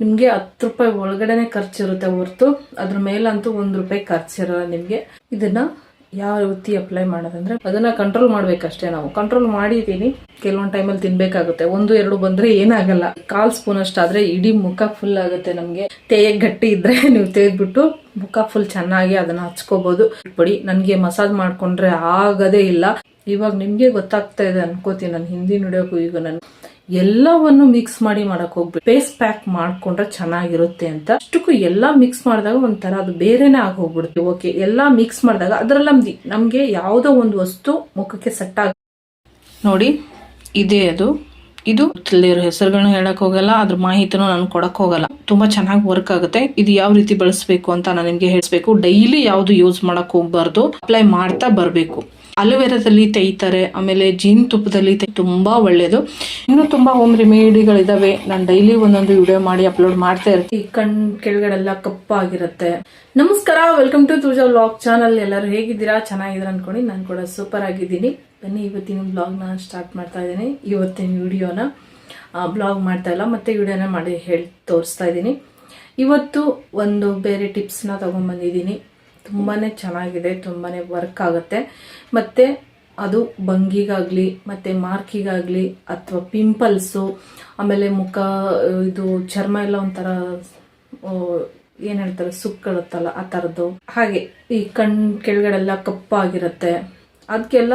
ನಿಮಗೆ ಹತ್ತು ರೂಪಾಯಿ ಒಳಗಡೆನೆ ಖರ್ಚಿರುತ್ತೆ ಹೊರತು. ಅದ್ರ ಮೇಲಂತೂ ಒಂದ್ ರೂಪಾಯಿ ಖರ್ಚಿರಲ್ಲ ನಿಮಗೆ. ಇದನ್ನ ಯಾವ ರೀತಿ ಅಪ್ಲೈ ಮಾಡೋದಂದ್ರೆ ಅದನ್ನ ಕಂಟ್ರೋಲ್ ಮಾಡ್ಬೇಕಷ್ಟೇ ನಾವು. ಕಂಟ್ರೋಲ್ ಮಾಡಿದೀನಿ. ಕೆಲವೊಂದು ಟೈಮಲ್ಲಿ ತಿನ್ಬೇಕಾಗುತ್ತೆ. ಒಂದು, ಎರಡು ಬಂದ್ರೆ ಏನಾಗಲ್ಲ. ಕಾಲ್ ಸ್ಪೂನ್ ಅಷ್ಟಾದ್ರೆ ಇಡೀ ಮುಖ ಫುಲ್ ಆಗುತ್ತೆ ನಮಗೆ. ತೇಯ ಗಟ್ಟಿ ಇದ್ರೆ ನೀವು ತೆಗೆದ್ಬಿಟ್ಟು ಮುಖ ಫುಲ್ ಚೆನ್ನಾಗಿ ಅದನ್ನ ಹಚ್ಕೋಬಹುದು ಬಿಡಿ ನನಗೆ ಮಸಾಜ್ ಮಾಡ್ಕೊಂಡ್ರೆ ಆಗದೇ ಇಲ್ಲ. ಇವಾಗ ನಿಮ್ಗೆ ಗೊತ್ತಾಗ್ತಾ ಇದೆ ಅನ್ಕೋತೀನಿ. ನಾನು ಹಿಂದಿ ನುಡಿಯೋಕು ಈಗ ನಾನು ಎಲ್ಲವನ್ನು ಮಿಕ್ಸ್ ಮಾಡಿ ಮಾಡಕ್ ಹೋಗ್ಬೇಕು ಪೇಸ್ಟ್ ಪ್ಯಾಕ್ ಮಾಡ್ಕೊಂಡ್ರೆ ಚೆನ್ನಾಗಿರುತ್ತೆ ಅಂತ. ಅಷ್ಟಕ್ಕೂ ಎಲ್ಲಾ ಮಿಕ್ಸ್ ಮಾಡಿದಾಗ ಒಂಥರ ಅದು ಬೇರೆನೆ ಆಗೋಗ್ಬಿಡುತ್ತೆ. ಓಕೆ ಎಲ್ಲಾ ಮಿಕ್ಸ್ ಮಾಡಿದಾಗ ಅದ್ರಲ್ಲಿ ನಮ್ಗೆ ಯಾವುದೋ ಒಂದು ವಸ್ತು ಮುಖಕ್ಕೆ ಸೆಟ್ ಆಗ ನೋಡಿ, ಇದೇ ಅದು. ಇದು ತಿಳಿದಿರೋ ಹೆಸರುಗಳನ್ನ ಹೇಳಕ್ ಹೋಗಲ್ಲ, ಅದ್ರ ಮಾಹಿತಿನೂ ನಾನು ಕೊಡಕ್ ಹೋಗಲ್ಲ. ತುಂಬಾ ಚೆನ್ನಾಗಿ ವರ್ಕ್ ಆಗುತ್ತೆ. ಇದು ಯಾವ ರೀತಿ ಬಳಸಬೇಕು ಅಂತ ನಾನು ನಿಮ್ಗೆ ಹೇಳಿಸ್ಬೇಕು. ಡೈಲಿ ಯಾವ್ದು ಯೂಸ್ ಮಾಡಕ್ ಹೋಗ್ಬಾರ್ದು. ಅಪ್ಲೈ ಮಾಡ್ತಾ ಬರಬೇಕು. ಅಲೋವೆರಾದಲ್ಲಿ ತೆಯ್ತಾರೆ ಆಮೇಲೆ ಜೀನ್ ತುಪ್ಪದಲ್ಲಿ ತುಂಬಾ ಒಳ್ಳೇದು. ಇನ್ನು ತುಂಬಾ ಹೋಮ್ ರೆಮಿಡಿಗಳಿದಾವೆ ನಾನು ಡೈಲಿ ಒಂದೊಂದು ವಿಡಿಯೋ ಮಾಡಿ ಅಪ್ಲೋಡ್ ಮಾಡ್ತಾ ಇರ್ತೀನಿ. ಕಣ್ ಕೆಳಗಡೆಲ್ಲ ಕಪ್ಪಾಗಿರುತ್ತೆ. ನಮಸ್ಕಾರ welcome to Tuja vlog channel ಎಲ್ಲರೂ ಹೇಗಿದ್ದೀರಾ? ಚೆನ್ನಾಗಿದ್ದೀರಾ ಅನ್ಕೊಂಡು ನಾನು ಕೂಡ ಸೂಪರ್ ಆಗಿದ್ದೀನಿ. ಬನ್ನಿ, ಇವತ್ತಿನ ಬ್ಲಾಗ್ನ ಸ್ಟಾರ್ಟ್ ಮಾಡ್ತಾ ಇದ್ದೀನಿ. ಇವತ್ತಿನ ವಿಡಿಯೋನ ಬ್ಲಾಗ್ ಮಾಡ್ತಾ ಇಲ್ಲ. ಮತ್ತೆ ವಿಡಿಯೋನ ಮಾಡಿ ಹೇಳಿ ತೋರಿಸ್ತಾ ಇದ್ದೀನಿ. ಇವತ್ತು ಒಂದು ಬೇರೆ ಟಿಪ್ಸ್ನ ತಗೊಂಡ್ಬಂದಿದ್ದೀನಿ ತುಂಬಾ ಚೆನ್ನಾಗಿದೆ ತುಂಬಾ ವರ್ಕ್ ಆಗುತ್ತೆ. ಮತ್ತು ಅದು ಭಂಗಿಗಾಗಲಿ, ಮತ್ತು ಮಾರ್ಕಿಗಾಗಲಿ ಅಥವಾ ಪಿಂಪಲ್ಸು ಆಮೇಲೆ ಮುಖ, ಇದು ಚರ್ಮ ಎಲ್ಲ ಒಂಥರ ಏನು ಹೇಳ್ತಾರೆ ಸುಕ್ಕಳುತ್ತಲ್ಲ ಆ ಥರದ್ದು. ಹಾಗೆ ಈ ಕಣ್ ಕೆಳಗಡೆಲ್ಲ ಕಪ್ಪಾಗಿರುತ್ತೆ. ಅದಕ್ಕೆಲ್ಲ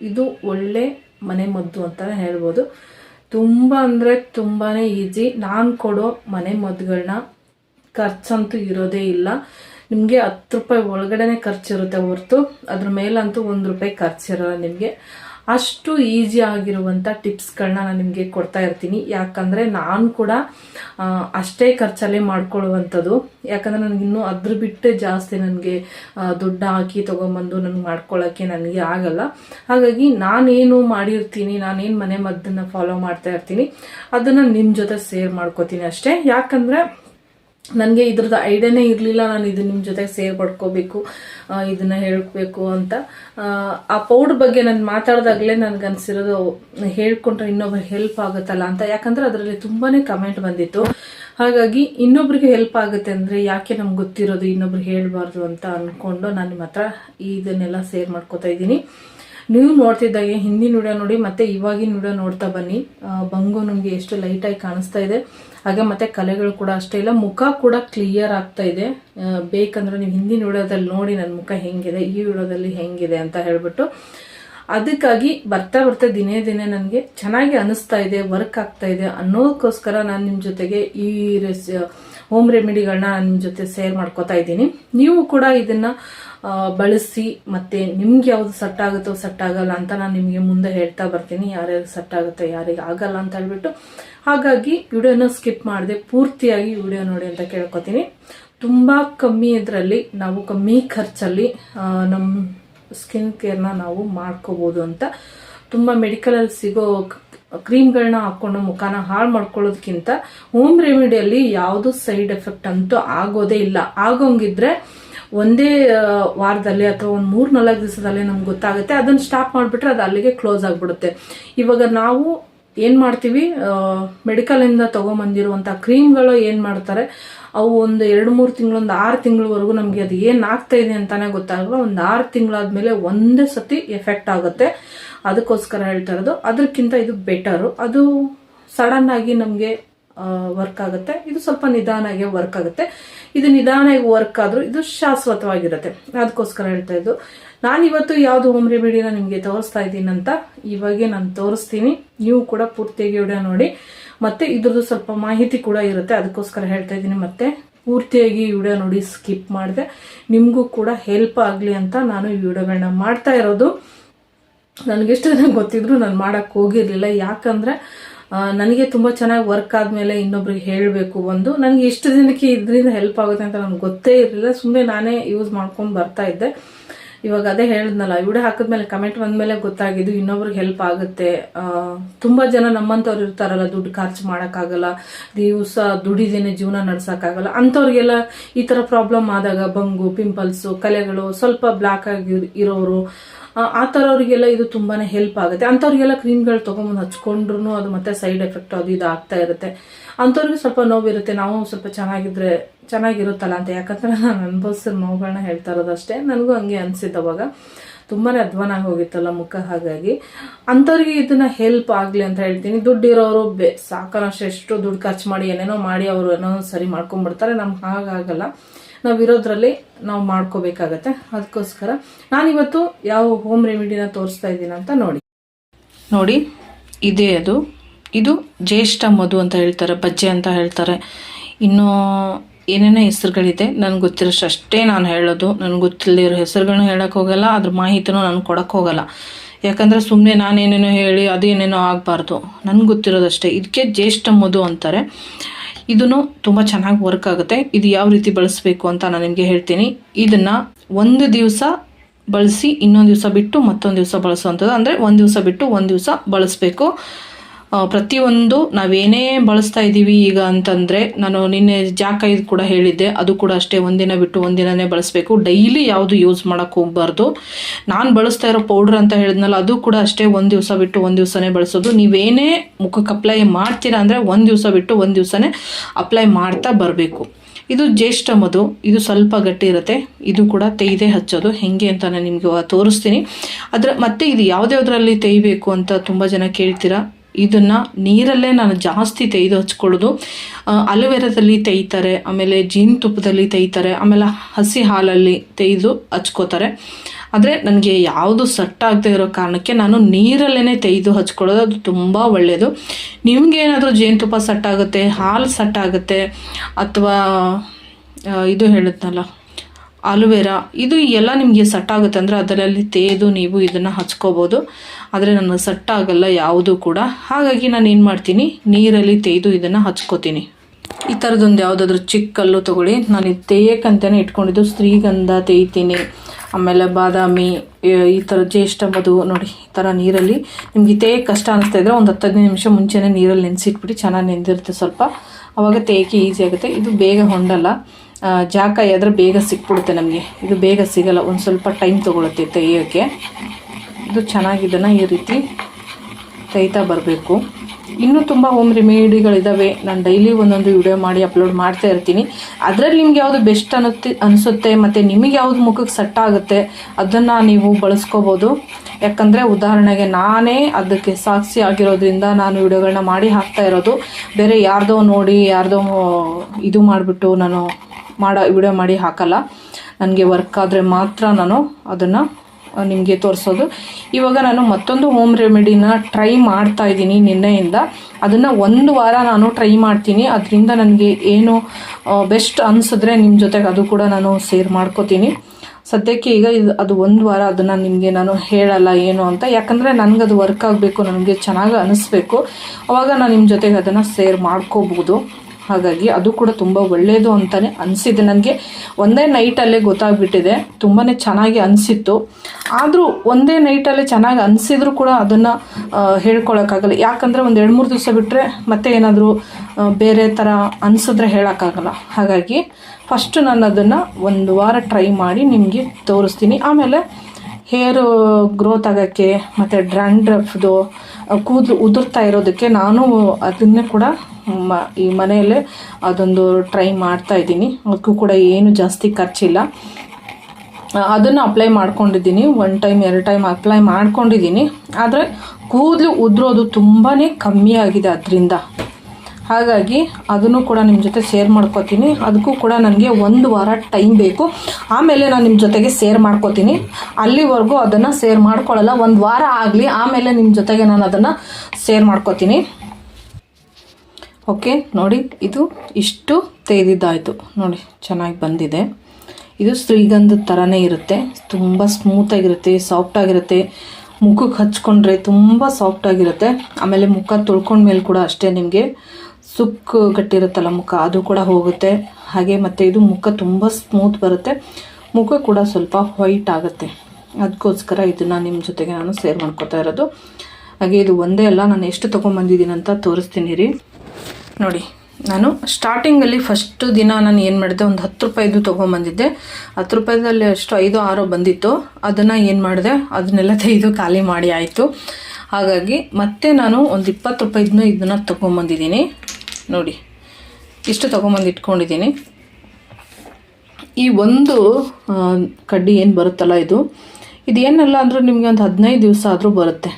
ಇದು ಒಳ್ಳೆ ಮನೆ ಮದ್ದು ಅಂತ ಹೇಳ್ಬೋದು. ತುಂಬ ಅಂದರೆ ತುಂಬಾ ಈಸಿ ನಾನು ಕೊಡೋ ಮನೆ ಮದ್ದುಗಳನ್ನ ಖರ್ಚಂತೂ ಇರೋದೇ ಇಲ್ಲ. ನಿಮಗೆ ಹತ್ತು ರೂಪಾಯಿ ಒಳಗಡೆನೆ ಖರ್ಚಿರುತ್ತೆ ಹೊರತು. ಅದ್ರ ಮೇಲಂತೂ ಒಂದು ರೂಪಾಯಿ ಖರ್ಚಿರಲ್ಲ ನಿಮಗೆ. ಅಷ್ಟು ಈಸಿ ಆಗಿರುವಂಥ ಟಿಪ್ಸ್ಗಳನ್ನ ನಾನು ನಿಮಗೆ ಕೊಡ್ತಾ ಇರ್ತೀನಿ. ಯಾಕಂದರೆ ನಾನು ಕೂಡ ಅಷ್ಟೇ ಖರ್ಚಲ್ಲೇ ಮಾಡ್ಕೊಳ್ಳುವಂಥದ್ದು. ಯಾಕಂದರೆ ನನಗಿನ್ನೂ ಅದ್ರ ಬಿಟ್ಟು ಜಾಸ್ತಿ ನನಗೆ ದುಡ್ಡು ಹಾಕಿ ತೊಗೊಂಬಂದು ನನಗೆ ಮಾಡ್ಕೊಳ್ಳೋಕ್ಕೆ ನನಗೆ ಆಗಲ್ಲ. ಹಾಗಾಗಿ ನಾನೇನು ಮಾಡಿರ್ತೀನಿ, ನಾನೇನು ಮನೆ ಮದ್ದನ್ನು ಫಾಲೋ ಮಾಡ್ತಾ ಇರ್ತೀನಿ, ಅದನ್ನು ನಿಮ್ಮ ಜೊತೆ ಸೇರ್ ಮಾಡ್ಕೋತೀನಿ ಅಷ್ಟೇ. ಯಾಕಂದರೆ ನನಗೆ ಇದ್ರದ್ದು ಐಡಿಯಾನೇ ಇರಲಿಲ್ಲ ನಾನು ಇದು ನಿಮ್ಮ ಜೊತೆಗೆ ಸೇರ್ ಪಡ್ಕೋಬೇಕು ಇದನ್ನು ಹೇಳ್ಬೇಕು ಅಂತ. ಆ, ಪೌಡ್ರ್ ಬಗ್ಗೆ ನಾನು ಮಾತಾಡ್ದಾಗಲೇ ನನಗೆ ಅನ್ಸಿರೋದು ಹೇಳ್ಕೊಂಡ್ರೆ ಇನ್ನೊಬ್ರಿಗೆ ಹೆಲ್ಪ್ ಆಗುತ್ತಲ್ಲ ಅಂತ. ಯಾಕಂದರೆ ಅದರಲ್ಲಿ ತುಂಬಾ ಕಮೆಂಟ್ ಬಂದಿತ್ತು. ಹಾಗಾಗಿ ಇನ್ನೊಬ್ರಿಗೆ ಹೆಲ್ಪ್ ಆಗುತ್ತೆ ಅಂದರೆ ಯಾಕೆ ನಮ್ಗೆ ಗೊತ್ತಿರೋದು ಇನ್ನೊಬ್ರಿಗೆ ಹೇಳಬಾರ್ದು ಅಂತ ಅಂದ್ಕೊಂಡು ನಾನು ನಿಮ್ಮ ಹತ್ರ ಇದನ್ನೆಲ್ಲ ಸೇರ್ ಮಾಡ್ಕೋತಾ ಇದ್ದೀನಿ. ನೀವು ನೋಡ್ತಿದ್ದಾಗೆ ಹಿಂದಿನ ವಿಡಿಯೋ ನೋಡಿ, ಮತ್ತೆ ಇವಾಗಿನ ವಿಡಿಯೋ ನೋಡ್ತಾ ಬನ್ನಿ. ಬಂಗು ನಮಗೆ ಎಷ್ಟು ಲೈಟಾಗಿ ಕಾಣಿಸ್ತಾ ಇದೆ. ಹಾಗೆ ಮತ್ತೆ ಕಲೆಗಳು ಕೂಡ ಅಷ್ಟೇ ಇಲ್ಲ. ಮುಖ ಕೂಡ ಕ್ಲಿಯರ್ ಆಗ್ತಾ ಇದೆ. ಬೇಕಂದ್ರೆ ನೀವು ಹಿಂದಿನ ವಿಡಿಯೋದಲ್ಲಿ ನೋಡಿ ನನ್ನ ಮುಖ ಹೆಂಗಿದೆ, ಈ ವಿಡಿಯೋದಲ್ಲಿ ಹೆಂಗಿದೆ ಅಂತ ಹೇಳ್ಬಿಟ್ಟು. ಅದಕ್ಕಾಗಿ ಬರ್ತಾ ಬರ್ತಾ ದಿನೇ ದಿನೇ ನನಗೆ ಚೆನ್ನಾಗಿ ಅನಿಸ್ತಾ ಇದೆ ವರ್ಕ್ ಆಗ್ತಾ ಇದೆ ಅನ್ನೋದಕ್ಕೋಸ್ಕರ ನಾನು ನಿಮ್ಮ ಜೊತೆಗೆ ಈ ರೆಸಿ ಹೋಮ್ ರೆಮಿಡಿಗಳನ್ನ ನಿಮ್ಮ ಜೊತೆ ಶೇರ್ ಮಾಡ್ಕೋತಾ ಇದ್ದೀನಿ. ನೀವು ಕೂಡ ಇದನ್ನ ಬಳಸಿ ಮತ್ತೆ ನಿಮ್ಗೆ ಯಾವ್ದು ಸೆಟ್ ಆಗುತ್ತೋ ಸೆಟ್ ಆಗಲ್ಲ ಅಂತ ನಾನು ನಿಮಗೆ ಮುಂದೆ ಹೇಳ್ತಾ ಬರ್ತೀನಿ. ಯಾರ್ಯಾರು ಸೆಟ್ ಆಗುತ್ತೆ ಯಾರಿಗೆ ಆಗಲ್ಲ ಅಂತ ಹೇಳ್ಬಿಟ್ಟು. ಹಾಗಾಗಿ ವಿಡಿಯೋನ ಸ್ಕಿಪ್ ಮಾಡದೆ ಪೂರ್ತಿಯಾಗಿ ವಿಡಿಯೋ ನೋಡಿ ಅಂತ ಕೇಳ್ಕೊತೀನಿ. ತುಂಬಾ ಕಮ್ಮಿ ಇದರಲ್ಲಿ, ನಾವು ಕಮ್ಮಿ ಖರ್ಚಲ್ಲಿ ನಮ್ಮ ಸ್ಕಿನ್ ಕೇರ್ನ ನಾವು ಮಾಡ್ಕೋಬಹುದು ಅಂತ. ತುಂಬ ಮೆಡಿಕಲಲ್ಲಿ ಸಿಗೋ ಕ್ರೀಮ್ಗಳನ್ನ ಹಾಕೊಂಡು ಮುಖನ ಹಾಳು ಮಾಡ್ಕೊಳ್ಳೋದಕ್ಕಿಂತ ಹೋಮ್ ರೆಮಿಡಿಯಲ್ಲಿ ಯಾವುದು ಸೈಡ್ ಎಫೆಕ್ಟ್ ಅಂತೂ ಆಗೋದೇ ಇಲ್ಲ. ಆಗೋಂಗಿದ್ರೆ ಒಂದೇ ವಾರದಲ್ಲಿ ಅಥವಾ ಒಂದು ಮೂರು ನಾಲ್ಕು ದಿವಸದಲ್ಲಿ ನಮ್ಗೆ ಗೊತ್ತಾಗುತ್ತೆ. ಅದನ್ನ ಸ್ಟಾಪ್ ಮಾಡಿಬಿಟ್ರೆ ಅದು ಅಲ್ಲಿಗೆ ಕ್ಲೋಸ್ ಆಗಿಬಿಡುತ್ತೆ. ಇವಾಗ ನಾವು ಏನು ಮಾಡ್ತೀವಿ ಮೆಡಿಕಲ್ ಇಂದ ತಗೊಂಬಂದಿರುವಂತ ಕ್ರೀಮ್ಗಳು ಏನು ಮಾಡ್ತಾರೆ, ಅವು ಒಂದು ಎರಡು ಮೂರು ತಿಂಗಳು, ಒಂದು ಆರು ತಿಂಗಳವರೆಗೂ ನಮಗೆ ಅದು ಏನ್ ಆಗ್ತಾ ಇದೆ ಅಂತಾನೆ ಗೊತ್ತಾಗಲ್ಲ. ಒಂದು ಆರು ತಿಂಗಳಾದ್ಮೇಲೆ ಒಂದೇ ಸತಿ ಎಫೆಕ್ಟ್ ಆಗುತ್ತೆ. ಅದಕ್ಕೋಸ್ಕರ ಹೇಳ್ತಾ ಇರೋದು. ಅದಕ್ಕಿಂತ ಇದು ಬೆಟರು ಅದು ಸಡನ್ ಆಗಿ ನಮಗೆ ವರ್ಕ್ ಆಗುತ್ತೆ. ಇದು ಸ್ವಲ್ಪ ನಿಧಾನಾಗಿ ವರ್ಕ್ ಆಗುತ್ತೆ. ಇದು ನಿಧಾನಾಗಿ ವರ್ಕ್ ಆದ್ರೂ ಇದು ಶಾಶ್ವತವಾಗಿರುತ್ತೆ. ಅದಕ್ಕೋಸ್ಕರ ಹೇಳ್ತಾ ಇದ್ದು ನಾನು ಇವತ್ತು ಯಾವ್ದು ಹೋಮ್ ರೆಮಿಡಿನ ನಿಮಗೆ ತೋರಿಸ್ತಾ ಇದ್ದೀನಿ ಅಂತ, ಇವಾಗೆ ನಾನು ತೋರಿಸ್ತೀನಿ. ನೀವು ಕೂಡ ಪೂರ್ತಿಯಾಗಿ ವಿಡಿಯೋ ನೋಡಿ. ಮತ್ತೆ ಇದ್ರದ್ದು ಸ್ವಲ್ಪ ಮಾಹಿತಿ ಕೂಡ ಇರುತ್ತೆ. ಅದಕ್ಕೋಸ್ಕರ ಹೇಳ್ತಾ ಇದ್ದೀನಿ. ಮತ್ತೆ ಪೂರ್ತಿಯಾಗಿ ವಿಡಿಯೋ ನೋಡಿ ಸ್ಕಿಪ್ ಮಾಡಿದೆ. ನಿಮಗೂ ಕೂಡ ಹೆಲ್ಪ್ ಆಗಲಿ ಅಂತ ನಾನು ಈ ವಿಡಿಯೋಗಳನ್ನ ಮಾಡ್ತಾ ಇರೋದು. ನನಗೆಷ್ಟು ಜನ ಗೊತ್ತಿದ್ರು ನಾನು ಮಾಡೋಕ್ಕೆ ಹೋಗಿರಲಿಲ್ಲ. ಯಾಕಂದರೆ ನನಗೆ ತುಂಬ ಚೆನ್ನಾಗಿ ವರ್ಕ್ ಆದಮೇಲೆ ಇನ್ನೊಬ್ರಿಗೆ ಹೇಳಬೇಕು ಒಂದು. ನನಗೆ ಎಷ್ಟು ದಿನಕ್ಕೆ ಇದರಿಂದ ಹೆಲ್ಪ್ ಆಗುತ್ತೆ ಅಂತ ನನಗೆ ಗೊತ್ತೇ ಇರಲಿಲ್ಲ. ಸುಮ್ಮನೆ ನಾನೇ ಯೂಸ್ ಮಾಡ್ಕೊಂಡು ಬರ್ತಾ ಇದ್ದೆ. ಇವಾಗ ಅದೇ ಹೇಳಿದ್ನಲ್ಲ ವಿಡಿಯೋ ಹಾಕಿದ್ಮೇಲೆ ಕಮೆಂಟ್ ಬಂದಮೇಲೆ ಗೊತ್ತಾಗಿದ್ದು ಇನ್ನೊಬ್ರಿಗೆ ಹೆಲ್ಪ್ ಆಗುತ್ತೆ. ತುಂಬ ಜನ ನಮ್ಮಂಥವ್ರು ಇರ್ತಾರಲ್ಲ, ದುಡ್ಡು ಖರ್ಚು ಮಾಡೋಕ್ಕಾಗಲ್ಲ, ದಿವಸ ದುಡಿದೇನೆ ಜೀವನ ನಡೆಸೋಕ್ಕಾಗಲ್ಲ. ಅಂಥವ್ರಿಗೆಲ್ಲ ಈ ತರ ಪ್ರಾಬ್ಲಮ್ ಆದಾಗ ಬಂಗು ಪಿಂಪಲ್ಸು ಕಲೆಗಳು ಸ್ವಲ್ಪ ಬ್ಲಾಕ್ ಆಗಿ ಇರೋರು ಆ, ಥರ ಥರವ್ರಿಗೆಲ್ಲ ಇದು ತುಂಬಾ ಹೆಲ್ಪ್ ಆಗುತ್ತೆ. ಅಂಥವ್ರಿಗೆಲ್ಲ ಕ್ರೀಮ್ಗಳು ತೊಗೊಂಬಂದು ಹಚ್ಕೊಂಡ್ರು ಅದು ಮತ್ತೆ ಸೈಡ್ ಎಫೆಕ್ಟ್ ಅದು ಇದು ಆಗ್ತಾ ಇರುತ್ತೆ. ಅಂಥವ್ರಿಗೆ ಸ್ವಲ್ಪ ನೋವಿರುತ್ತೆ. ನಾವು ಸ್ವಲ್ಪ ಚೆನ್ನಾಗಿದ್ರೆ ಚೆನ್ನಾಗಿರುತ್ತಲ್ಲ ಅಂತ. ಯಾಕಂದ್ರೆ ನಾನು ಅನುಭವಿಸಿದ ನೋವುಗಳನ್ನ ಹೇಳ್ತಾ ಇರೋದಷ್ಟೇ ನನಗೂ ಹಂಗೆ ಅನಿಸಿದ್ದು ಅವಾಗ. ತುಂಬಾ ಅಧ್ವಾನ ಹೋಗಿತ್ತಲ್ಲ ಮುಖ ಹಾಗಾಗಿ. ಅಂಥವ್ರಿಗೆ ಇದನ್ನ ಹೆಲ್ಪ್ ಆಗಲಿ ಅಂತ ಹೇಳ್ತೀನಿ. ದುಡ್ಡು ಇರೋರು ಬೆ ಸಾಕನಷ್ಟು ಎಷ್ಟು ದುಡ್ಡು ಖರ್ಚು ಮಾಡಿ ಏನೇನೋ ಮಾಡಿ ಅವರು ಏನೋ ಸರಿ ಮಾಡ್ಕೊಂಡ್ಬಿಡ್ತಾರೆ. ನಮ್ಗೆ ಹಾಗಾಗಲ್ಲ. ನಾವು ಇರೋದ್ರಲ್ಲಿ ನಾವು ಮಾಡ್ಕೋಬೇಕಾಗತ್ತೆ. ಅದಕ್ಕೋಸ್ಕರ ನಾನಿವತ್ತು ಯಾವ ಹೋಮ್ ರೆಮಿಡಿನ ತೋರಿಸ್ತಾ ಇದ್ದೀನಿ ಅಂತ ನೋಡಿ. ನೋಡಿ, ಇದೇ ಅದು. ಇದು ಜ್ಯೇಷ್ಠ ಮಧು ಅಂತ ಹೇಳ್ತಾರೆ, ಬಜ್ಜೆ ಅಂತ ಹೇಳ್ತಾರೆ. ಇನ್ನು ಏನೇನೋ ಹೆಸರುಗಳಿದೆ, ನನಗೆ ಗೊತ್ತಿರೋಷ್ಟು ಅಷ್ಟೇ ನಾನು ಹೇಳೋದು. ನನಗೆ ಗೊತ್ತಿಲ್ಲದಿರೋ ಹೆಸರುಗಳನ್ನ ಹೇಳಕ್ಕೆ ಹೋಗಲ್ಲ, ಅದ್ರ ಮಾಹಿತಿನೂ ನಾನು ಕೊಡಕ್ಕೆ ಹೋಗಲ್ಲ. ಯಾಕಂದರೆ ಸುಮ್ಮನೆ ನಾನೇನೇನೋ ಹೇಳಿ, ಅದೇನೇನೋ ಆಗಬಾರ್ದು. ನನಗೆ ಗೊತ್ತಿರೋದಷ್ಟೇ. ಇದಕ್ಕೆ ಜ್ಯೇಷ್ಠ ಮಧು ಅಂತಾರೆ. ಇದನ್ನು ತುಂಬ ಚೆನ್ನಾಗಿ ವರ್ಕ್ ಆಗುತ್ತೆ. ಇದು ಯಾವ ರೀತಿ ಬಳಸಬೇಕು ಅಂತ ನಾನು ನಿಮಗೆ ಹೇಳ್ತೀನಿ. ಇದನ್ನು ಒಂದು ದಿವಸ ಬಳಸಿ ಇನ್ನೊಂದು ದಿವಸ ಬಿಟ್ಟು ಮತ್ತೊಂದು ದಿವಸ ಬಳಸುವಂಥದ್ದು. ಅಂದರೆ ಒಂದು ದಿವಸ ಬಿಟ್ಟು ಒಂದು ದಿವಸ ಬಳಸಬೇಕು. ಪ್ರತಿಯೊಂದು ನಾವೇನೇ ಬಳಸ್ತಾ ಇದ್ದೀವಿ ಈಗ ಅಂತಂದರೆ ನಾನು ನಿನ್ನೆ ಜಾಕ ಇದು ಕೂಡ ಹೇಳಿದ್ದೆ. ಅದು ಕೂಡ ಅಷ್ಟೇ ಒಂದಿನ ಬಿಟ್ಟು ಒಂದಿನನೇ ಬಳಸಬೇಕು. ಡೈಲಿ ಯಾವುದು ಯೂಸ್ ಮಾಡೋಕ್ಕೆ ಹೋಗಬಾರ್ದು. ನಾನು ಬಳಸ್ತಾ ಇರೋ ಪೌಡ್ರ್ ಅಂತ ಹೇಳಿದ್ನಲ್ಲ, ಅದು ಕೂಡ ಅಷ್ಟೇ ಒಂದು ದಿವಸ ಬಿಟ್ಟು ಒಂದು ದಿವಸನೇ ಬಳಸೋದು. ನೀವೇನೇ ಮುಖಕ್ಕೆ ಅಪ್ಲೈ ಮಾಡ್ತೀರಾ ಅಂದರೆ ಒಂದು ದಿವಸ ಬಿಟ್ಟು ಒಂದು ದಿವಸನೇ ಅಪ್ಲೈ ಮಾಡ್ತಾ ಬರಬೇಕು. ಇದು ಜ್ಯೇಷ್ಠ ಇದು ಸ್ವಲ್ಪ ಗಟ್ಟಿ ಇರುತ್ತೆ. ಇದು ಕೂಡ ತೆಯ್ದೆ ಹಚ್ಚೋದು. ಹೆಂಗೆ ಅಂತ ನಾನು ನಿಮಗೆ ತೋರಿಸ್ತೀನಿ. ಅದರ ಮತ್ತೆ ಇದು ಯಾವುದ್ಯಾವುದರಲ್ಲಿ ತೆಯ್ಬೇಕು ಅಂತ ತುಂಬ ಜನ ಕೇಳ್ತೀರಾ? ಇದನ್ನು ನೀರಲ್ಲೇ ನಾನು ಜಾಸ್ತಿ ತೆಗೆದು ಹಚ್ಕೊಳ್ಳೋದು. ಅಲೋವೆರಾದಲ್ಲಿ ತೆಯ್ತಾರೆ ಆಮೇಲೆ ಜೇನುತುಪ್ಪದಲ್ಲಿ ತೆಯ್ತಾರೆ ಆಮೇಲೆ ಹಸಿ ಹಾಲಲ್ಲಿ ತೆಗೆದು ಹಚ್ಕೋತಾರೆ. ಆದರೆ ನನಗೆ ಯಾವುದು ಸಟ್ಟಾಗದೇ ಇರೋ ಕಾರಣಕ್ಕೆ ನಾನು ನೀರಲ್ಲೇ ತೆಗೆದು ಹಚ್ಕೊಳ್ಳೋದು, ಅದು ತುಂಬ ಒಳ್ಳೆಯದು ನಿಮಗೇನಾದರೂ ಜೇನುತುಪ್ಪ ಸಟ್ಟಾಗುತ್ತೆ, ಹಾಲು ಸಟ್ಟಾಗುತ್ತೆ, ಅಥವಾ ಇದು ಹೇಳುತ್ತಲ್ಲ ಅಲೋವೆರಾ ಇದು ಎಲ್ಲ ನಿಮಗೆ ಸಟ್ಟಾಗುತ್ತೆ ಅಂದರೆ ಅದರಲ್ಲಿ ತೇದು ನೀವು ಇದನ್ನು ಹಚ್ಕೋಬೋದು. ಆದರೆ ನನಗೆ ಆಗಲ್ಲ ಯಾವುದೂ ಕೂಡ. ಹಾಗಾಗಿ ನಾನು ಏನು ಮಾಡ್ತೀನಿ, ನೀರಲ್ಲಿ ತೇಯ್ದು ಇದನ್ನು ಹಚ್ಕೋತೀನಿ. ಈ ಥರದೊಂದು ಯಾವುದಾದ್ರೂ ಚಿಕ್ಕ ಕಲ್ಲು ತೊಗೊಳ್ಳಿ. ನಾನು ಇದು ತೇಯಕ್ಕಂತಲೇ ಇಟ್ಕೊಂಡಿದ್ದು ಸ್ತ್ರೀಗಂಧ ತೇಯ್ತೀನಿ. ಆಮೇಲೆ ಬಾದಾಮಿ ಈ- ಥರ ಜ್ಯೇಷ್ಠ ಮಧು, ನೋಡಿ, ಈ ಥರ ನೀರಲ್ಲಿ ನಿಮಗೆ ತೇಯಕ್ಕೆ ಕಷ್ಟ ಅನಿಸ್ತಾ ಇದ್ದರೆ ಒಂದು ಹತ್ತು ಹದಿನೈದು ನಿಮಿಷ ಮುಂಚೆನೇ ನೀರಲ್ಲಿ ನೆನೆಸಿಟ್ಬಿಟ್ಟು ಚೆನ್ನಾಗಿ ನೆಂದಿರುತ್ತೆ ಸ್ವಲ್ಪ. ಆವಾಗ ತೇಯಕ್ಕೆ ಈಸಿ ಆಗುತ್ತೆ. ಇದು ಬೇಗ ಹೊಂಡಲ್ಲ. ಆ, ಜಾಕಾಯಿ ಆದರೆ ಬೇಗ ಸಿಕ್ಬಿಡುತ್ತೆ ನಮಗೆ. ಇದು ಬೇಗ ಸಿಗಲ್ಲ ಒಂದು ಸ್ವಲ್ಪ ಟೈಮ್ ತೊಗೊಳುತ್ತೆ ತೆಗಿಯೋಕ್ಕೆ ಇದು ಚೆನ್ನಾಗಿದ್ದನ್ನು ಈ ರೀತಿ? ತೆಗಿತಾ ಬರಬೇಕು. ಇನ್ನೂ ತುಂಬ ಹೋಮ್ ರೆಮಿಡಿಗಳಿದ್ದಾವೆ ನಾನು ಡೈಲಿ ಒಂದೊಂದು ವಿಡಿಯೋ ಮಾಡಿ ಅಪ್ಲೋಡ್ ಮಾಡ್ತಾ ಇರ್ತೀನಿ. ಅದರಲ್ಲಿ ನಿಮ್ಗೆ ಯಾವುದು ಬೆಸ್ಟ್ ಅನ್ನುತ್ತೆ ಅನಿಸುತ್ತೆ ಮತ್ತು ನಿಮಗೆ ಯಾವುದು ಮುಖಕ್ಕೆ ಸೆಟ್ ಆಗುತ್ತೆ ಅದನ್ನು ನೀವು ಬಳಸ್ಕೋಬೋದು. ಯಾಕಂದರೆ ಉದಾಹರಣೆಗೆ ನಾನೇ ಅದಕ್ಕೆ ಸಾಕ್ಷಿ ಆಗಿರೋದ್ರಿಂದ ನಾನು ವಿಡಿಯೋಗಳನ್ನ ಮಾಡಿ ಹಾಕ್ತಾ ಇರೋದು. ಬೇರೆ ಯಾರ್ದೋ ನೋಡಿ ಯಾರ್ದೋ ಇದು ಮಾಡಿಬಿಟ್ಟು ನಾನು ಮಾಡೋ ವಿಡಿಯೋ ಮಾಡಿ ಹಾಕಲ್ಲ. ನನಗೆ ವರ್ಕ್ ಆದರೆ ಮಾತ್ರ ನಾನು ಅದನ್ನು ನಿಮಗೆ ತೋರಿಸೋದು. ಇವಾಗ ನಾನು ಮತ್ತೊಂದು ಹೋಮ್ ರೆಮಿಡಿನ ಟ್ರೈ ಮಾಡ್ತಾ ಇದ್ದೀನಿ ನಿನ್ನೆಯಿಂದ. ಅದನ್ನು ಒಂದು ವಾರ ನಾನು ಟ್ರೈ ಮಾಡ್ತೀನಿ. ಅದರಿಂದ ನನಗೆ ಏನು ಬೆಸ್ಟ್ ಅನಿಸಿದ್ರೆ ನಿಮ್ಮ ಜೊತೆಗೆ ಅದು ಕೂಡ ನಾನು ಸೇರ್ ಮಾಡ್ಕೋತೀನಿ. ಸದ್ಯಕ್ಕೆ ಈಗ ಇದು, ಅದು ಒಂದು ವಾರ ಅದನ್ನು ನಿಮಗೆ ನಾನು ಹೇಳಲ್ಲ ಏನು ಅಂತ. ಯಾಕಂದರೆ ಅದು ವರ್ಕ್ ಆಗಬೇಕು, ನನಗೆ ಚೆನ್ನಾಗಿ ಅನಿಸ್ಬೇಕು. ಅವಾಗ ನಾನು ನಿಮ್ಮ ಜೊತೆಗೆ ಅದನ್ನು ಸೇರ್ ಮಾಡ್ಕೋಬೋದು. ಹಾಗಾಗಿ ಅದು ಕೂಡ ತುಂಬ ಒಳ್ಳೆಯದು ಅಂತಲೇ ಅನಿಸಿದೆ. ನನಗೆ ಒಂದೇ ನೈಟಲ್ಲೇ ಗೊತ್ತಾಗ್ಬಿಟ್ಟಿದೆ. ತುಂಬಾ ಚೆನ್ನಾಗಿ ಅನಿಸಿತ್ತು. ಆದರೂ ಒಂದೇ ನೈಟಲ್ಲೇ ಚೆನ್ನಾಗಿ ಅನಿಸಿದ್ರು ಕೂಡ ಅದನ್ನು ಹೇಳ್ಕೊಳಕ್ಕಾಗಲ್ಲ. ಯಾಕಂದರೆ ಒಂದು ಎರಡು ಮೂರು ದಿವಸ ಬಿಟ್ಟರೆ ಮತ್ತೆ ಏನಾದರೂ ಬೇರೆ ಥರ ಅನಿಸಿದ್ರೆ ಹೇಳೋಕ್ಕಾಗಲ್ಲ. ಹಾಗಾಗಿ ಫಸ್ಟ್ ನಾನು ಅದನ್ನು ಒಂದು ವಾರ ಟ್ರೈ ಮಾಡಿ ನಿಮಗೆ ತೋರಿಸ್ತೀನಿ. ಆಮೇಲೆ ಹೇರು ಗ್ರೋತ್ ಆಗೋಕ್ಕೆ ಮತ್ತು ಡ್ರ್ಯಾಂಡ್ರಫ್ದು ಕೂದಲು ಉದುರ್ತಾ ಇರೋದಕ್ಕೆ ನಾನು ಅದನ್ನೇ ಕೂಡ, ಮ, ಈ ಮನೆಯಲ್ಲೇ ಅದೊಂದು ಟ್ರೈ ಮಾಡ್ತಾ ಇದ್ದೀನಿ. ಅದಕ್ಕೂ ಕೂಡ ಏನು ಜಾಸ್ತಿ ಖರ್ಚಿಲ್ಲ. ಅದನ್ನು ಅಪ್ಲೈ ಮಾಡ್ಕೊಂಡಿದ್ದೀನಿ. ಒನ್ ಟೈಮ್ ಎರಡು ಟೈಮ್ ಅಪ್ಲೈ ಮಾಡ್ಕೊಂಡಿದ್ದೀನಿ. ಆದರೆ ಕೂದಲು ಉದುರೋದು ತುಂಬಾ ಕಮ್ಮಿ ಆಗಿದೆ ಅದರಿಂದ. ಹಾಗಾಗಿ ಅದನ್ನು ಕೂಡ ನಿಮ್ಮ ಜೊತೆ ಶೇರ್ ಮಾಡ್ಕೋತೀನಿ. ಅದಕ್ಕೂ ಕೂಡ ನನಗೆ ಒಂದು ವಾರ ಟೈಮ್ ಬೇಕು. ಆಮೇಲೆ ನಾನು ನಿಮ್ಮ ಜೊತೆಗೆ ಶೇರ್ ಮಾಡ್ಕೋತೀನಿ. ಅಲ್ಲಿವರೆಗೂ ಅದನ್ನು ಶೇರ್ ಮಾಡ್ಕೊಳ್ಳಲ್ಲ ಒಂದು ವಾರ ಆಗಲಿ ಆಮೇಲೆ ನಿಮ್ಮ ಜೊತೆಗೆ ನಾನು ಅದನ್ನು ಶೇರ್ ಮಾಡ್ಕೋತೀನಿ. ಓಕೆ ನೋಡಿ, ಇದು ಇಷ್ಟು ತೆಗೆದಿದ್ದಾಯಿತು. ನೋಡಿ, ಚೆನ್ನಾಗಿ ಬಂದಿದೆ. ಇದು ಶ್ರೀಗಂಧದ ಥರನೇ ಇರುತ್ತೆ. ತುಂಬ ಸ್ಮೂತಾಗಿರುತ್ತೆ ಸಾಫ್ಟಾಗಿರುತ್ತೆ ಮುಖಕ್ಕೆ ಹಚ್ಕೊಂಡ್ರೆ ತುಂಬ ಸಾಫ್ಟಾಗಿರುತ್ತೆ ಆಮೇಲೆ ಮುಖ ತೊಳ್ಕೊಂಡ್ಮೇಲೆ ಕೂಡ ಅಷ್ಟೇ ನಿಮಗೆ ಸುಕ್ಕು ಕಟ್ಟಿರುತ್ತಲ್ಲ ಮುಖ, ಅದು ಕೂಡ ಹೋಗುತ್ತೆ. ಹಾಗೆ ಮತ್ತು ಇದು ಮುಖ ತುಂಬ ಸ್ಮೂತ್ ಬರುತ್ತೆ. ಮುಖ ಕೂಡ ಸ್ವಲ್ಪ ವೈಟ್ ಆಗುತ್ತೆ. ಅದಕ್ಕೋಸ್ಕರ ಇದನ್ನು ನಿಮ್ಮ ಜೊತೆಗೆ ನಾನು ಸೇರ್ ಮಾಡ್ಕೊತಾ ಇರೋದು. ಹಾಗೆ ಇದು ಒಂದೇ ಅಲ್ಲ, ನಾನು ಎಷ್ಟು ತೊಗೊಂಬಂದಿದ್ದೀನಿ ಅಂತ ತೋರಿಸ್ತೀನಿ ರೀ. ನೋಡಿ, ನಾನು ಸ್ಟಾರ್ಟಿಂಗಲ್ಲಿ ಫಸ್ಟ್ ದಿನ ನಾನು ಏನು ಮಾಡಿದೆ, ಒಂದು ಹತ್ತು ರೂಪಾಯಿದು ತೊಗೊಂಬಂದಿದ್ದೆ. ಹತ್ತು ರೂಪಾಯಿದಲ್ಲಿ ಅಷ್ಟು ಐದು, ಆರೋ ಬಂದಿತ್ತು. ಅದನ್ನು ಏನು ಮಾಡಿದೆ, ಅದನ್ನೆಲ್ಲ ತೆಗೆದು ಖಾಲಿ ಮಾಡಿ ಆಯಿತು. ಹಾಗಾಗಿ ಮತ್ತೆ ನಾನು ಒಂದು ಇಪ್ಪತ್ತು ರೂಪಾಯಿದನ್ನು ಇದನ್ನು ತೊಗೊಂಬಂದಿದ್ದೀನಿ. ನೋಡಿ, ಇಷ್ಟು ತೊಗೊಂಬಂದು ಇಟ್ಕೊಂಡಿದ್ದೀನಿ. ಈ ಒಂದು ಕಡ್ಡಿ ಏನು ಬರುತ್ತಲ್ಲ ಇದು? ಇದೇನಲ್ಲ ಅಂದರೂ ನಿಮಗೆ ಒಂದು ಹದಿನೈದು ದಿವಸ ಆದರೂ ಬರುತ್ತೆ.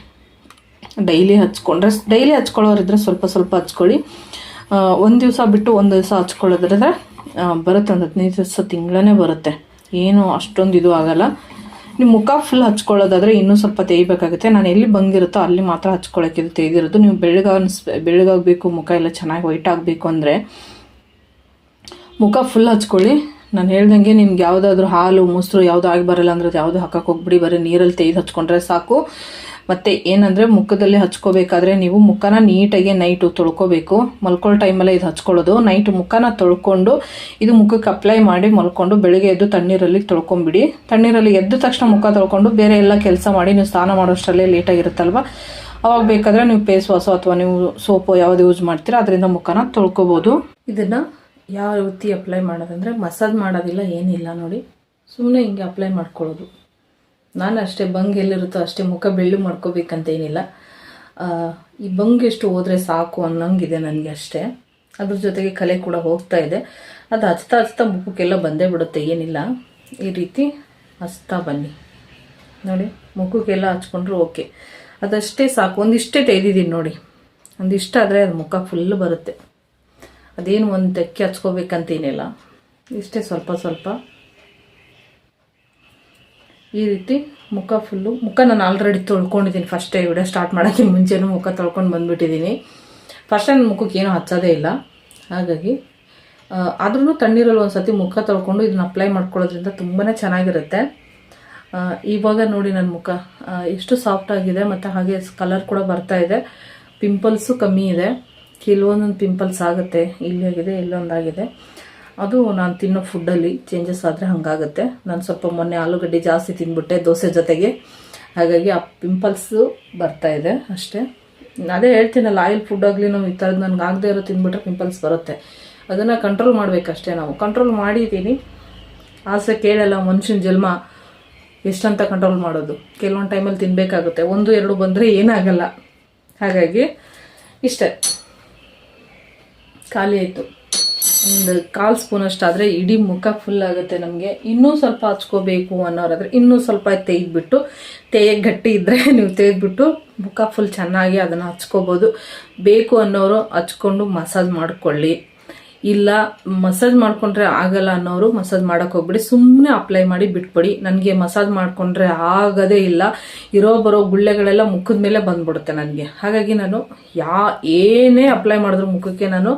ಡೈಲಿ ಹಚ್ಕೊಂಡ್ರೆ, ಡೈಲಿ ಹಚ್ಕೊಳ್ಳೋರಿದ್ರೆ ಸ್ವಲ್ಪ ಸ್ವಲ್ಪ ಹಚ್ಕೊಳ್ಳಿ. ಒಂದು ದಿವಸ ಬಿಟ್ಟು ಒಂದು ದಿವಸ ಹಚ್ಕೊಳ್ಳೋದ್ರಿಂದ ಬರುತ್ತೆ ಒಂದು ಹದಿನೈದು ದಿವಸ ತಿಂಗಳೇ ಬರುತ್ತೆ. ಏನು ಅಷ್ಟೊಂದು ಇದು ಆಗಲ್ಲ. ನಿಮ್ಮ ಮುಖ ಫುಲ್ ಹಚ್ಕೊಳ್ಳೋದಾದರೆ ಇನ್ನೂ ಸ್ವಲ್ಪ ತೇಯ್ಬೇಕಾಗುತ್ತೆ ನಾನು ಎಲ್ಲಿ ಬಂದಿರುತ್ತೋ ಅಲ್ಲಿ ಮಾತ್ರ ಹಚ್ಕೊಳ್ಳೋಕೆ ತೆಗೆದಿರೋದು. ನೀವು ಬೆಳಗ್ಗೆ ಅನ್ಸ್ ಬೆಳಗಾಗಬೇಕು ಮುಖ ಎಲ್ಲ ಚೆನ್ನಾಗಿ ವೈಟ್ ಆಗಬೇಕು ಅಂದರೆ ಮುಖ ಫುಲ್ ಹಚ್ಕೊಳ್ಳಿ. ನಾನು ಹೇಳ್ದಂಗೆ ನಿಮ್ಗೆ ಯಾವುದಾದ್ರೂ ಹಾಲು, ಮೊಸರು ಯಾವುದು ಆಗಿ ಬರಲ್ಲ ಅಂದ್ರೆ ಅದು ಯಾವುದು ಹಾಕಕ್ಕೆ ಹೋಗ್ಬಿಡಿ. ಬರೀ ನೀರಲ್ಲಿ ತೆಗೆದು ಹಚ್ಕೊಂಡ್ರೆ ಸಾಕು. ಮತ್ತು ಏನಂದರೆ ಮುಖದಲ್ಲಿ ಹಚ್ಕೋಬೇಕಾದ್ರೆ ನೀವು ಮುಖನ ನೀಟಾಗಿ ನೈಟು ತೊಳ್ಕೋಬೇಕು. ಮಲ್ಕೊಳ್ಳೋ ಟೈಮಲ್ಲೇ ಇದು ಹಚ್ಕೊಳ್ಳೋದು. ನೈಟ್ ಮುಖನ ತೊಳ್ಕೊಂಡು ಇದು ಮುಖಕ್ಕೆ ಅಪ್ಲೈ ಮಾಡಿ ಮಲ್ಕೊಂಡು ಬೆಳಿಗ್ಗೆ ಎದ್ದು ತಣ್ಣೀರಲ್ಲಿ ತೊಳ್ಕೊಂಬಿಡಿ. ತಣ್ಣೀರಲ್ಲಿ ಎದ್ದ ತಕ್ಷಣ ಮುಖ ತೊಳ್ಕೊಂಡು ಬೇರೆ ಎಲ್ಲ ಕೆಲಸ ಮಾಡಿ ನೀವು ಸ್ನಾನ ಮಾಡೋಷ್ಟರಲ್ಲೇ ಲೇಟಾಗಿರುತ್ತಲ್ವ ಅವಾಗ ಬೇಕಾದರೆ ನೀವು ಫೇಸ್ ವಾಶು ಅಥವಾ ನೀವು ಸೋಪು ಯಾವ್ದು ಯೂಸ್ ಮಾಡ್ತೀರಾ, ಅದರಿಂದ ಮುಖನ ತೊಳ್ಕೊಬೋದು. ಇದನ್ನು ಯಾವ ರೀತಿ ಅಪ್ಲೈ ಮಾಡೋದಂದರೆ ಮಸಾಜ್ ಮಾಡೋದಿಲ್ಲ, ಏನಿಲ್ಲ ನೋಡಿ. ಸುಮ್ಮನೆ ಹಿಂಗೆ ಅಪ್ಲೈ ಮಾಡ್ಕೊಳ್ಳೋದು. ನಾನು ಅಷ್ಟೇ ಬಂಗ್ ಎಲ್ಲಿರುತ್ತೋ ಅಷ್ಟೇ ಮುಖ ಬೆಳ್ಳು ಮಾಡ್ಕೋಬೇಕಂತ ಏನಿಲ್ಲ. ಆ, ಈ ಬಂಗ್ ಎಷ್ಟು ಹೋದರೆ ಸಾಕು ಅನ್ನಂಗಿದೆ ನನಗೆ ಅಷ್ಟೇ. ಅದ್ರ ಜೊತೆಗೆ ಕಲೆ ಕೂಡ ಹೋಗ್ತಾ ಇದೆ. ಅದು ಹಚ್ತಾ ಹಚ್ತಾ ಮುಖಕ್ಕೆಲ್ಲ ಬಂದೇ ಬಿಡುತ್ತೆ ಏನಿಲ್ಲ. ಈ ರೀತಿ ಹಚ್ತಾ ಬನ್ನಿ. ನೋಡಿ ಮುಖಕ್ಕೆಲ್ಲ ಹಚ್ಕೊಂಡ್ರು ಓಕೆ. ಅದಷ್ಟೇ ಸಾಕು. ಒಂದಿಷ್ಟೇ ತೆಗೆದಿದ್ದೀನಿ ನೋಡಿ. ಒಂದಿಷ್ಟಾದರೆ ಅದು ಮುಖ ಫುಲ್ ಬರುತ್ತೆ. ಅದೇನು ಒಂದು ತೆಕ್ಕಿ ಹಚ್ಕೋಬೇಕಂತೇನಿಲ್ಲ ಇಷ್ಟೇ ಸ್ವಲ್ಪ ಸ್ವಲ್ಪ. ಈ ರೀತಿ ಮುಖ ಫುಲ್ಲು ಮುಖ ನಾನು ಆಲ್ರೆಡಿ ತೊಳ್ಕೊಂಡಿದ್ದೀನಿ. ಫಸ್ಟೇ ವಿಡಿಯೋ ಸ್ಟಾರ್ಟ್ ಮಾಡೋಕ್ಕೆ ಮುಂಚೆನೂ ಮುಖ ತೊಳ್ಕೊಂಡು ಬಂದುಬಿಟ್ಟಿದ್ದೀನಿ. ಫಸ್ಟ್ ನನ್ನ ಮುಖಕ್ಕೆ ಏನೂ ಹಚ್ಚೋದೇ ಇಲ್ಲ. ಹಾಗಾಗಿ ಆದ್ರೂ ತಣ್ಣೀರಲ್ಲಿ ಒಂದು ಸತಿ ಮುಖ ತೊಳ್ಕೊಂಡು ಇದನ್ನ ಅಪ್ಲೈ ಮಾಡ್ಕೊಳ್ಳೋದ್ರಿಂದ ತುಂಬಾ ಚೆನ್ನಾಗಿರುತ್ತೆ. ಇವಾಗ ನೋಡಿ ನನ್ನ ಮುಖ. ಎಷ್ಟು ಸಾಫ್ಟ್ ಆಗಿದೆ ಮತ್ತು ಹಾಗೆ ಕಲರ್ ಕೂಡ ಬರ್ತಾ ಇದೆ. ಪಿಂಪಲ್ಸು ಕಮ್ಮಿ ಇದೆ. ಕೆಲವೊಂದೊಂದು ಪಿಂಪಲ್ಸ್ ಆಗುತ್ತೆ. ಇಲ್ಲಿ ಆಗಿದೆ ಇಲ್ಲೊಂದಾಗಿದೆ ಅದು ನಾನು ತಿನ್ನೋ ಫುಡ್ಡಲ್ಲಿ ಚೇಂಜಸ್ ಆದರೆ ಹಾಗಾಗುತ್ತೆ. ನಾನು ಸ್ವಲ್ಪ ಮೊನ್ನೆ ಆಲೂಗಡ್ಡೆ ಜಾಸ್ತಿ ತಿಂದ್ಬಿಟ್ಟೆ ದೋಸೆ ಜೊತೆಗೆ. ಹಾಗಾಗಿ ಆ ಪಿಂಪಲ್ಸು ಇದೆ ಅಷ್ಟೇ. ಅದೇ ಹೇಳ್ತೀನಲ್ಲ ಆಯಿಲ್ ಫುಡ್ ಆಗಲಿ ನಾವು ಈ ಥರದ್ದು ನನಗೆ ಆಗದೆ ಇರೋ ತಿಂದ್ಬಿಟ್ರೆ ಪಿಂಪಲ್ಸ್ ಬರುತ್ತೆ. ಅದನ್ನು ಕಂಟ್ರೋಲ್ ಮಾಡಬೇಕಷ್ಟೇ ನಾವು. ಕಂಟ್ರೋಲ್ ಮಾಡಿದ್ದೀನಿ ಆಸೆ ಕೇಳಲ್ಲ ಮನುಷ್ಯನ ಜನ್ಮ. ಎಷ್ಟಂತ ಕಂಟ್ರೋಲ್ ಮಾಡೋದು? ಕೆಲವೊಂದು ಟೈಮಲ್ಲಿ ತಿನ್ನಬೇಕಾಗುತ್ತೆ ಒಂದು, ಎರಡು ಬಂದರೆ ಏನಾಗಲ್ಲ. ಹಾಗಾಗಿ ಇಷ್ಟೇ. ಖಾಲಿ ಆಯಿತು. ಒಂದು ಕಾಲು ಸ್ಪೂನ್ ಅಷ್ಟಾದರೆ ಇಡೀ ಮುಖ ಫುಲ್ ಆಗುತ್ತೆ ನಮಗೆ. ಇನ್ನೂ ಸ್ವಲ್ಪ ಹಚ್ಕೋಬೇಕು ಅನ್ನೋರಾದರೆ ಇನ್ನೂ ಸ್ವಲ್ಪ ತೆಗೆದ್ಬಿಟ್ಟು ತೇಗೆ ಗಟ್ಟಿ ಇದ್ದರೆ ನೀವು ತೆಗೆದ್ಬಿಟ್ಟು ಮುಖ ಫುಲ್ ಚೆನ್ನಾಗಿ ಅದನ್ನು ಹಚ್ಕೋಬೋದು. ಬೇಕು ಅನ್ನೋರು ಹಚ್ಕೊಂಡು ಮಸಾಜ್ ಮಾಡ್ಕೊಳ್ಳಿ. ಇಲ್ಲ ಮಸಾಜ್ ಮಾಡ್ಕೊಂಡ್ರೆ ಆಗಲ್ಲ ಅನ್ನೋರು ಮಸಾಜ್ ಮಾಡೋಕೆ ಹೋಗ್ಬಿಡಿ. ಸುಮ್ಮನೆ ಅಪ್ಲೈ ಮಾಡಿ ಬಿಟ್ಬಿಡಿ. ನನಗೆ ಮಸಾಜ್ ಮಾಡ್ಕೊಂಡ್ರೆ ಆಗದೇ ಇಲ್ಲ. ಇರೋ ಬರೋ ಗುಳ್ಳೆಗಳೆಲ್ಲ ಮುಖದ ಮೇಲೆ ಬಂದ್ಬಿಡುತ್ತೆ ನನಗೆ. ಹಾಗಾಗಿ ನಾನು ಯಾ ಏನೇ ಅಪ್ಲೈ ಮಾಡಿದ್ರು ಮುಖಕ್ಕೆ ನಾನು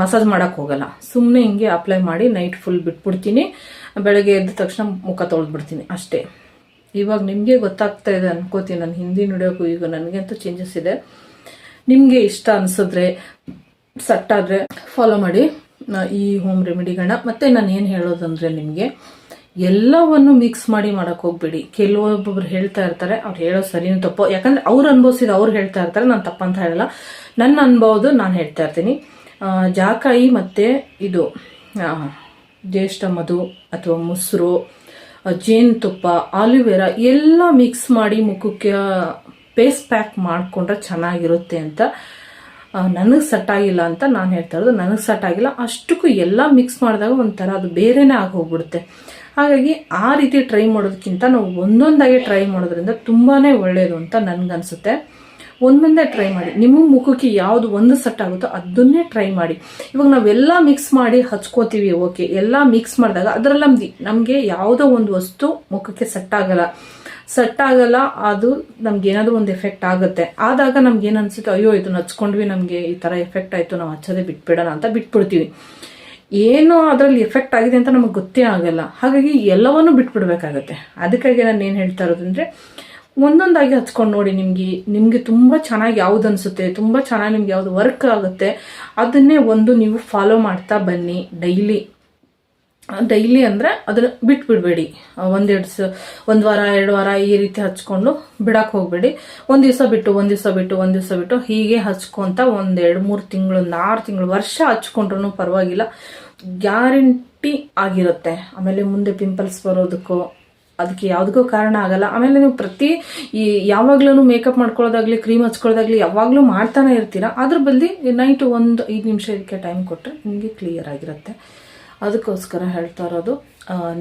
ಮಸಾಜ್ ಮಾಡೋಕ್ಕೆ ಹೋಗಲ್ಲ. ಸುಮ್ಮನೆ ಹಿಂಗೆ ಅಪ್ಲೈ ಮಾಡಿ ನೈಟ್ ಫುಲ್ ಬಿಟ್ಬಿಡ್ತೀನಿ. ಬೆಳಗ್ಗೆ ಎದ್ದ ತಕ್ಷಣ ಮುಖ ತೊಳೆದ್ಬಿಡ್ತೀನಿ ಅಷ್ಟೇ. ಇವಾಗ ನಿಮಗೆ ಗೊತ್ತಾಗ್ತಾ ಇದೆ ಅನ್ಕೋತೀನಿ, ನಾನು ಹಿಂದಿ ನುಡಿಯೋಕ್ಕೂ ಈಗ ನನಗಂತೂ ಚೇಂಜಸ್ ಇದೆ. ನಿಮಗೆ ಇಷ್ಟ ಅನಿಸಿದ್ರೆ ಸಟ್ಟಾದರೆ ಫಾಲೋ ಮಾಡಿ ಈ ಹೋಮ್ ರೆಮಿಡಿಗಳನ್ನ ಮತ್ತೆ ನಾನು ಏನು ಹೇಳೋದಂದ್ರೆ ನಿಮಗೆ, ಎಲ್ಲವನ್ನು ಮಿಕ್ಸ್ ಮಾಡಿ ಮಾಡೋಕೆ ಹೋಗ್ಬೇಡಿ. ಕೆಲವೊಬ್ಬೊಬ್ರು ಹೇಳ್ತಾ ಇರ್ತಾರೆ, ಅವ್ರು ಹೇಳೋ ಸರಿನೂ ತಪ್ಪು. ಯಾಕಂದ್ರೆ ಅವ್ರು ಅನುಭವಿಸಿದ ಅವ್ರು ಹೇಳ್ತಾ ಇರ್ತಾರೆ, ನಾನು ತಪ್ಪಂತ ಹೇಳಲ್ಲ. ನನ್ನ ಅನುಭವದು ನಾನು ಹೇಳ್ತಾ ಇರ್ತೀನಿ. ಜಾಕಾಯಿ ಮತ್ತು ಇದು ಜ್ಯೇಷ್ಠ ಮಧು ಅಥವಾ ಮೊಸರು ಜೇನುತುಪ್ಪ, ಆಲೂವೆರಾ ಎಲ್ಲ ಮಿಕ್ಸ್ ಮಾಡಿ ಮುಖಕ್ಕೆ ಪೇಸ್ಟ್ ಪ್ಯಾಕ್ ಮಾಡಿಕೊಂಡ್ರೆ ಚೆನ್ನಾಗಿರುತ್ತೆ ಅಂತ. ನನಗೆ ಸೆಟ್ ಆಗಿಲ್ಲ ಅಂತ ನಾನು ಹೇಳ್ತಾ ಇರೋದು. ನನಗೆ ಸೆಟ್ ಆಗಿಲ್ಲ ಅಷ್ಟಕ್ಕೂ ಎಲ್ಲ ಮಿಕ್ಸ್ ಮಾಡಿದಾಗ ಒಂಥರ ಅದು ಬೇರೆನೇ ಆಗೋಗ್ಬಿಡುತ್ತೆ. ಹಾಗಾಗಿ ಆ ರೀತಿ ಟ್ರೈ ಮಾಡೋದಕ್ಕಿಂತ ನಾವು ಒಂದೊಂದಾಗಿ ಟ್ರೈ ಮಾಡೋದ್ರಿಂದ ತುಂಬಾ ಒಳ್ಳೆಯದು ಅಂತ ನನಗನ್ಸುತ್ತೆ. ಒಂದೊಂದೇ ಟ್ರೈ ಮಾಡಿ. ನಿಮ್ಮ ಮುಖಕ್ಕೆ ಯಾವುದು ಒಂದು ಸೆಟ್ ಆಗುತ್ತೋ ಅದನ್ನೇ ಟ್ರೈ ಮಾಡಿ. ಇವಾಗ ನಾವೆಲ್ಲ ಮಿಕ್ಸ್ ಮಾಡಿ ಹಚ್ಕೋತೀವಿ ಓಕೆ ಎಲ್ಲ ಮಿಕ್ಸ್ ಮಾಡಿದಾಗ ಅದರಲ್ಲಿ ನಮಗೆ ಯಾವುದೋ ಒಂದು ವಸ್ತು ಮುಖಕ್ಕೆ ಸೆಟ್ ಆಗಲ್ಲ. ಸೆಟ್ ಆಗಲ್ಲ, ಅದು ನಮ್ಗೆ ಏನಾದರೂ ಒಂದು ಎಫೆಕ್ಟ್ ಆಗುತ್ತೆ. ಆದಾಗ ನಮ್ಗೆ ಏನು ಅನ್ಸುತ್ತೆ, ಅಯ್ಯೋ ಇದನ್ನ ಹಚ್ಕೊಂಡ್ವಿ ನಮಗೆ ಈ ಥರ ಎಫೆಕ್ಟ್ ಆಯಿತು, ನಾವು ಹಚ್ಚೋದೇ ಬಿಟ್ಬಿಡೋಣ ಅಂತ ಬಿಟ್ಬಿಡ್ತೀವಿ. ಏನು ಅದರಲ್ಲಿ ಎಫೆಕ್ಟ್ ಆಗಿದೆ ಅಂತ ನಮಗೆ ಗೊತ್ತೇ ಆಗಲ್ಲ. ಹಾಗಾಗಿ ಎಲ್ಲವನ್ನೂ ಬಿಟ್ಬಿಡ್ಬೇಕಾಗತ್ತೆ. ಅದಕ್ಕಾಗಿ ನಾನು ಏನು ಹೇಳ್ತಾ ಇರೋದಂದ್ರೆ ಒಂದೊಂದಾಗಿ ಹಚ್ಕೊಂಡು ನೋಡಿ ನಿಮಗೆ ನಿಮಗೆ ತುಂಬ ಚೆನ್ನಾಗಿ ಯಾವ್ದು ಅನಿಸುತ್ತೆ ತುಂಬ ಚೆನ್ನಾಗಿ ನಿಮ್ಗೆ ಯಾವ್ದು ವರ್ಕ್ ಆಗುತ್ತೆ, ಅದನ್ನೇ ಒಂದು ನೀವು ಫಾಲೋ ಮಾಡ್ತಾ ಬನ್ನಿ ಡೈಲಿ ಡೈಲಿ ಅಂದರೆ ಅದನ್ನ ಬಿಟ್ಬಿಡ್ಬೇಡಿ. ಒಂದೆರಡು ಸ, ಒಂದು ವಾರ, ಎರಡು ವಾರ ಈ ರೀತಿ ಹಚ್ಕೊಂಡು ಬಿಡಕ್ಕೆ ಹೋಗಬೇಡಿ. ಒಂದು ದಿವಸ ಬಿಟ್ಟು, ಒಂದು ದಿವಸ ಬಿಟ್ಟು, ಒಂದು ದಿವಸ ಬಿಟ್ಟು ಹೀಗೆ ಹಚ್ಕೊಂತ ಒಂದು ಎರಡು ಮೂರು ತಿಂಗಳು ಒಂದು ಆರು ತಿಂಗಳು, ವರ್ಷ ಹಚ್ಕೊಂಡ್ರು ಪರವಾಗಿಲ್ಲ. ಗ್ಯಾರಂಟಿ ಆಗಿರುತ್ತೆ. ಆಮೇಲೆ ಮುಂದೆ ಪಿಂಪಲ್ಸ್ ಬರೋದಕ್ಕೂ ಅದಕ್ಕೆ ಯಾವುದಕ್ಕೂ ಕಾರಣ ಆಗಲ್ಲ. ಆಮೇಲೆ ನೀವು ಪ್ರತಿ ಈ ಯಾವಾಗ್ಲೂ ಮೇಕಪ್ ಮಾಡ್ಕೊಳ್ಳೋದಾಗ್ಲಿ ಕ್ರೀಮ್ ಹಚ್ಕೊಳ್ಳೋದಾಗ್ಲಿ ಯಾವಾಗಲೂ ಮಾಡ್ತಾನೆ ಇರ್ತೀರಾ? ಅದ್ರ ಬದಲಿ ನೈಟ್ ಒಂದು ಐದು ನಿಮಿಷ ಇದಕ್ಕೆ ಟೈಮ್ ಕೊಟ್ಟರೆ ನಿಮಗೆ ಕ್ಲಿಯರ್ ಆಗಿರುತ್ತೆ. ಅದಕ್ಕೋಸ್ಕರ ಹೇಳ್ತಾ ಇರೋದು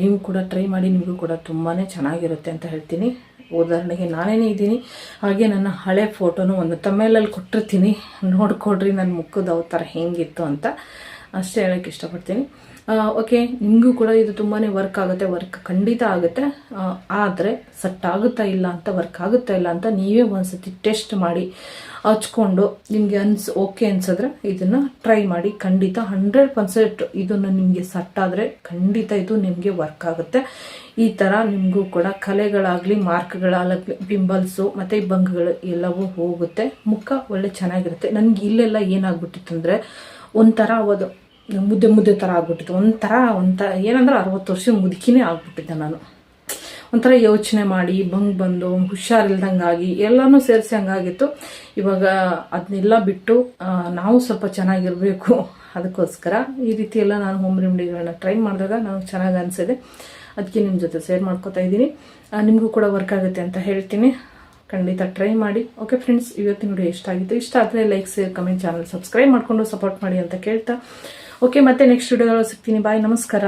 ನೀವು ಕೂಡ ಟ್ರೈ ಮಾಡಿ, ನಿಮಗೂ ಕೂಡ ತುಂಬಾ ಚೆನ್ನಾಗಿರುತ್ತೆ ಅಂತ ಹೇಳ್ತೀನಿ. ಉದಾಹರಣೆಗೆ ನಾನೇನೇ ಇದ್ದೀನಿ, ಹಾಗೆ ನನ್ನ ಹಳೆ ಫೋಟೋನು ಒಂದು ತಮ್ಮೇಲಲ್ಲಿ ಕೊಟ್ಟಿರ್ತೀನಿ. ನೋಡ್ಕೊಡ್ರಿ ನನ್ನ ಮುಖದ ಅವತಾರ ಹೆಂಗಿತ್ತು ಅಂತ ಅಷ್ಟೇ ಹೇಳೋಕ್ಕೆ ಇಷ್ಟಪಡ್ತೀನಿ. ಓಕೆ ನಿಮಗೂ ಕೂಡ ಇದು ತುಂಬಾ ವರ್ಕ್ ಆಗುತ್ತೆ ವರ್ಕ್ ಖಂಡಿತ ಆಗುತ್ತೆ. ಆದರೆ ಸಟ್ ಆಗುತ್ತಾ ಇಲ್ಲ ಅಂತ ವರ್ಕ್ ಆಗುತ್ತಾ ಇಲ್ಲ ಅಂತ ನೀವೇ ಒಂದ್ಸತಿ ಟೆಸ್ಟ್ ಮಾಡಿ ಹಚ್ಕೊಂಡು ನಿಮಗೆ ಅನ್ಸ್ ಓಕೆ ಅನ್ಸಿದ್ರೆ ಇದನ್ನು ಟ್ರೈ ಮಾಡಿ ಖಂಡಿತ ಹಂಡ್ರೆಡ್ ಪರ್ಸೆಂಟ್ ಇದನ್ನು ನಿಮಗೆ ಸಟ್ ಆದರೆ ಖಂಡಿತ ಇದು ನಿಮಗೆ ವರ್ಕ್ ಆಗುತ್ತೆ. ಈ ಥರ ನಿಮಗೂ ಕೂಡ ಕಲೆಗಳಾಗಲಿ ಮಾರ್ಕ್ಗಳಾಗಲಿ ಪಿಂಬಲ್ಸು ಮತ್ತು ಬಂಗ್ಗಳು ಎಲ್ಲವೂ ಹೋಗುತ್ತೆ. ಮುಖ ಒಳ್ಳೆ ಚೆನ್ನಾಗಿರುತ್ತೆ. ನನಗೆ ಇಲ್ಲೆಲ್ಲ ಏನಾಗ್ಬಿಟ್ಟಿತ್ತು ಅಂದರೆ ಒಂಥರ ಅದು ಮುದ್ದೆ ಮುದ್ದೆ ಥರ ಆಗ್ಬಿಟ್ಟಿತ್ತು. ಒಂಥರ ಒಂಥರ ಏನಂದ್ರೆ ಅರವತ್ತು ವರ್ಷ ಮುದುಕಿನೇ ಆಗ್ಬಿಟ್ಟಿದ್ದೆ ನಾನು. ಒಂಥರ ಯೋಚನೆ ಮಾಡಿ ಬಂಗ್ ಬಂದು, ಹುಷಾರಿಲ್ದಂಗಾಗಿ ಎಲ್ಲನೂ ಸೇರಿಸಿ ಹಂಗಾಗಿತ್ತು. ಇವಾಗ ಅದನ್ನೆಲ್ಲ ಬಿಟ್ಟು ನಾವು ಸ್ವಲ್ಪ ಚೆನ್ನಾಗಿರಬೇಕು ಅದಕ್ಕೋಸ್ಕರ ಈ ರೀತಿ ಎಲ್ಲ ನಾನು ಹೋಮ್ ರೆಮಿಡಿಗಳನ್ನ ಟ್ರೈ ಮಾಡಿದಾಗ ನನಗೆ ಚೆನ್ನಾಗಿ ಅನಿಸಿದೆ. ಅದಕ್ಕೆ ನಿಮ್ಮ ಜೊತೆ ಶೇರ್ ಮಾಡ್ಕೋತಾ ಇದ್ದೀನಿ. ನಿಮಗೂ ಕೂಡ ವರ್ಕ್ ಆಗುತ್ತೆ ಅಂತ ಹೇಳ್ತೀನಿ. ಖಂಡಿತ ಟ್ರೈ ಮಾಡಿ. ಓಕೆ ಫ್ರೆಂಡ್ಸ್ ಇವತ್ತಿನ ವಿಡಿಯೋ ಇಷ್ಟ ಆಗಿತ್ತು. ಇಷ್ಟ ಆದರೆ like share comment channel subscribe ಮಾಡಿಕೊಂಡು ಸಪೋರ್ಟ್ ಮಾಡಿ ಅಂತ ಕೇಳ್ತಾ. ಓಕೆ ಮತ್ತೆ ನೆಕ್ಸ್ಟ್ ವಿಡಿಯೋದಲ್ಲಿ ಸಿಗ್ತೀನಿ. ಬಾಯ್ ನಮಸ್ಕಾರ.